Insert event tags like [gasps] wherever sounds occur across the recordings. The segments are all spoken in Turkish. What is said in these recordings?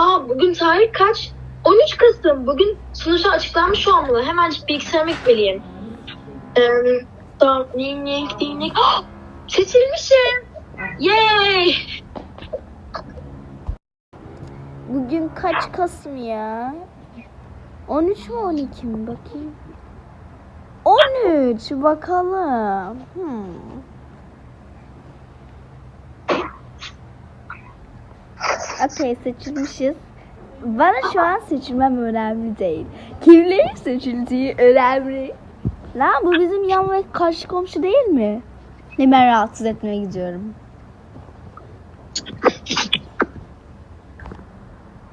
Aa bugün tarih kaç? 13 Kasım. Bugün sonuçta açıklanmış olmalı. Hemen bilgisayarıma gitmeliyim. Ee, tamam. Ninik, ninik. [gasps] Ah! Seçilmişim. Yay! Bugün kaç Kasım ya? 13 mü 12 mi bakayım? 13 bakalım. Hmm. Okey seçilmişiz. Bana şu an seçilmem önemli değil. Kimlerin seçildiği önemli. Lan bu bizim yan ve karşı komşu değil mi? Hemen rahatsız etmeye gidiyorum.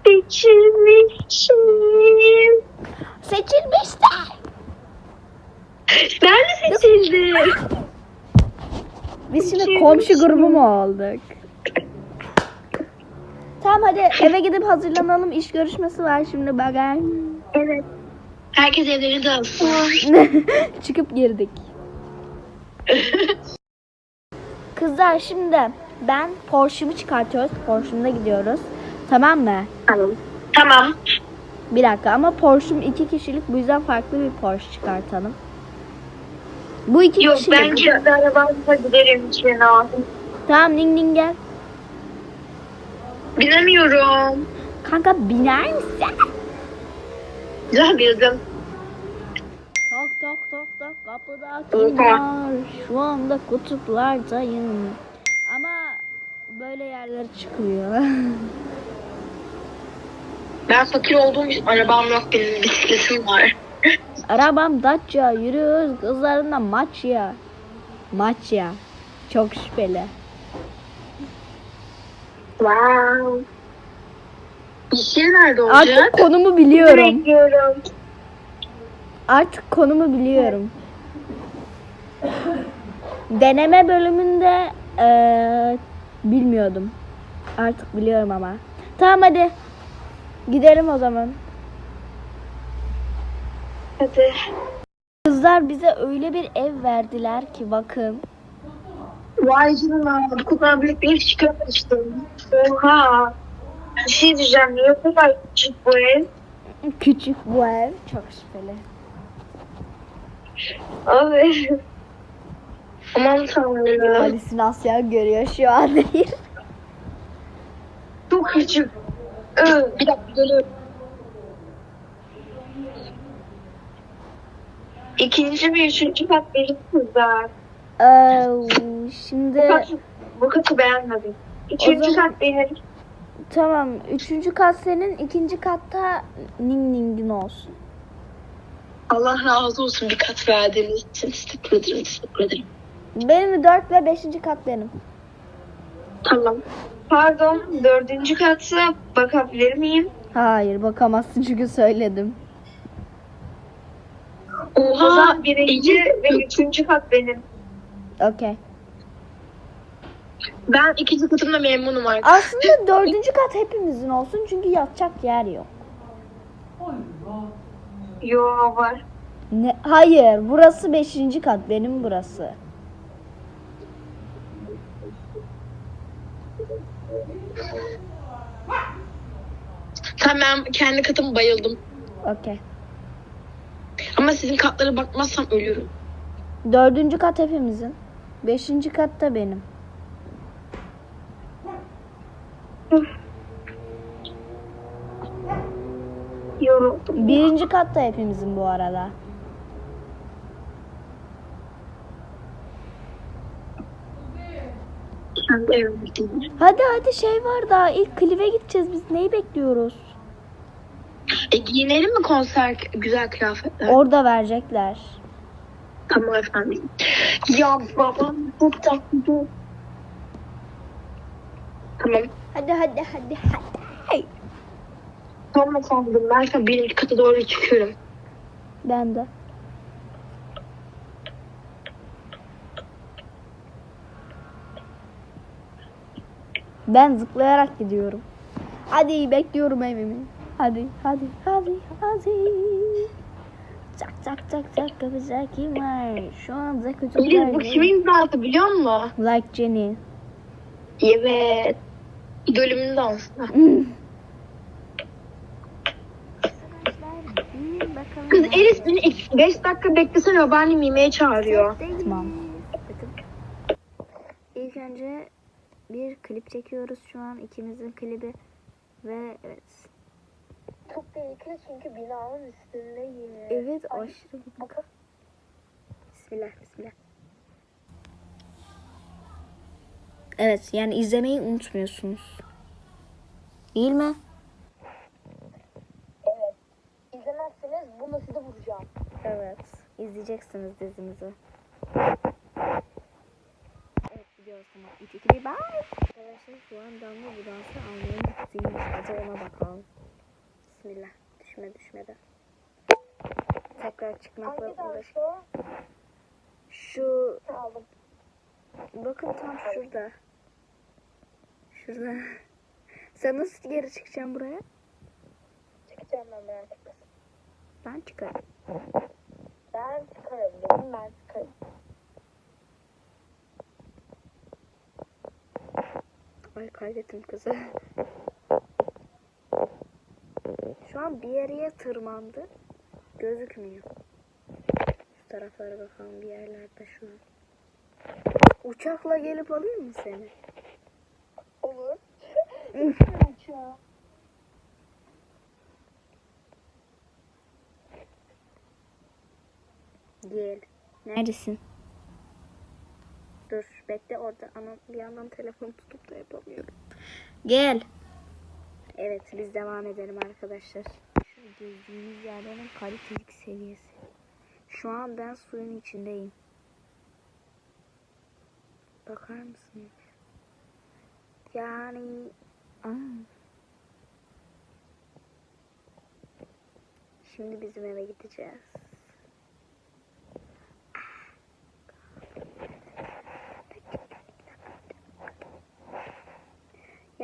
Seçilmişim. Seçilmişler. Ben de seçildim. Biz şimdi komşu grubu mu olduk? Tamam hadi eve gidip hazırlanalım. İş görüşmesi var şimdi bagay. Evet. Herkes evlerini dağılsın. [laughs] Çıkıp girdik. [laughs] Kızlar şimdi ben Porsche'mi çıkartıyoruz. Porsche'mda gidiyoruz. Tamam mı? Tamam. Tamam. Bir dakika ama Porsche'm iki kişilik bu yüzden farklı bir Porsche çıkartalım. Bu iki Yok kişilik. ben kendi arabamla giderim içine. Tamam Ning Ning gel. Binemiyorum. Kanka biner misin? Güzel bildim. Tok tok tok tok kapıda kim var? Şu anda kutuplardayım. Ama böyle yerlere çıkıyor. [laughs] Ben fakir olduğum için arabam yok benim bisikletim var. [laughs] Arabam Dacia yürüyoruz kızlarına maç ya. Maç ya. Çok şüpheli. Wow. İş yeri nerede olacak? Artık konumu biliyorum. Bekliyorum. Artık konumu biliyorum. Deneme bölümünde eee, bilmiyordum. Artık biliyorum ama. Tamam hadi. Gidelim o zaman. Hadi. Kızlar bize öyle bir ev verdiler ki bakın. Vay canına bu kadar büyük bir iş çıkarmıştım. Oha. Bir şey diyeceğim. Bu kadar küçük bu ev? Küçük bu ev. Çok şüpheli. Abi. Aman tanrım. Halüsinasyon görüyor şu an değil. [laughs] Çok küçük. Ee, bir dakika geliyorum. İkinci ve üçüncü kat benim kızlar. Ee, Bu şimdi katı, bu katı beğenmedim. Üçüncü O zaman- kat benim. tamam. Üçüncü kat senin. ikinci katta Ning Ning'in olsun. Allah razı olsun bir kat verdiğiniz için. Teşekkür ederim. Teşekkür ederim. Benim dört ve beşinci kat benim. Tamam. Pardon, dördüncü katsa bakabilir miyim? Hayır bakamazsın çünkü söyledim. Oha, birinci ve üçüncü kat benim. Okey. Ben ikinci katımda memnunum artık. Aslında dördüncü kat hepimizin olsun çünkü yatacak yer yok. Yo var. Ne? Hayır burası beşinci kat benim burası. Tamam ben kendi katımı bayıldım. Okey. Ama sizin katlara bakmazsam ölürüm. Dördüncü kat hepimizin. Beşinci kat da benim. Yoruldum. Birinci kat da hepimizin bu arada. Hadi hadi şey var daha ilk klibe gideceğiz biz neyi bekliyoruz? E giyinelim mi konser güzel kıyafetler? Orada verecekler. Tamam efendim. Ya babam çok tatlı. Tamam. Hadi hadi hadi hadi. Tamam efendim. Ben şu birinci kata doğru çıkıyorum. Ben de. Ben zıplayarak gidiyorum. Hadi bekliyorum evimi. Hadi hadi hadi hadi. Çak çak çak çak kapıda kim var? Şu an bize kötü Elif bu kimin dansı biliyor musun? Like Jenny. Evet. İdolümün dansı. Hmm. Kız Elif beni 5 dakika beklesene o beni yemeğe çağırıyor. Tamam. İlk önce bir klip çekiyoruz şu an ikimizin klibi ve evet çok tehlikeli çünkü binanın üstündeyim. Evet aşırı bak. Bismillah bismillah. Evet yani izlemeyi unutmuyorsunuz. Değil mi? Evet. İzlemezseniz bunu size vuracağım. Evet. izleyeceksiniz dizimizi. Evet gidiyoruz tamam. 3 2 1 bye. Arkadaşlar şu an bu dansı almaya gittiymiş. Hadi ona bakalım. Bismillah. Düşme düşmeden. Tekrar çıkmakla uğraş. Şu Aldım. bakın tam şurada. Şurada. Sen nasıl geri çıkacaksın buraya? Çıkacağım ben merak etme. Ben çıkarım. Ben çıkarım dedim ben çıkarım. Ay kaydettim kızı. Şu an bir yere tırmandı. Gözükmüyor. Şu taraflara bakalım bir yerlerde şu an. Uçakla gelip alayım mı seni? Olur. Uçağı. [laughs] Gel. Neredesin? Dur bekle orada ama bir yandan telefon tutup da yapamıyorum. Gel. Evet biz devam edelim arkadaşlar. Şu gezdiğimiz yerlerin kalitelik seviyesi. Şu an ben suyun içindeyim. Bakar mısınız? Yani Aa. Şimdi bizim eve gideceğiz.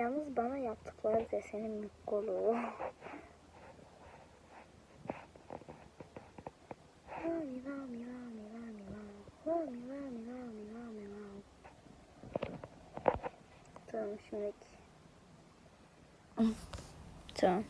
Yalnız bana yaptıkları desenin mikkolu. Tamam şimdi. [laughs] tamam.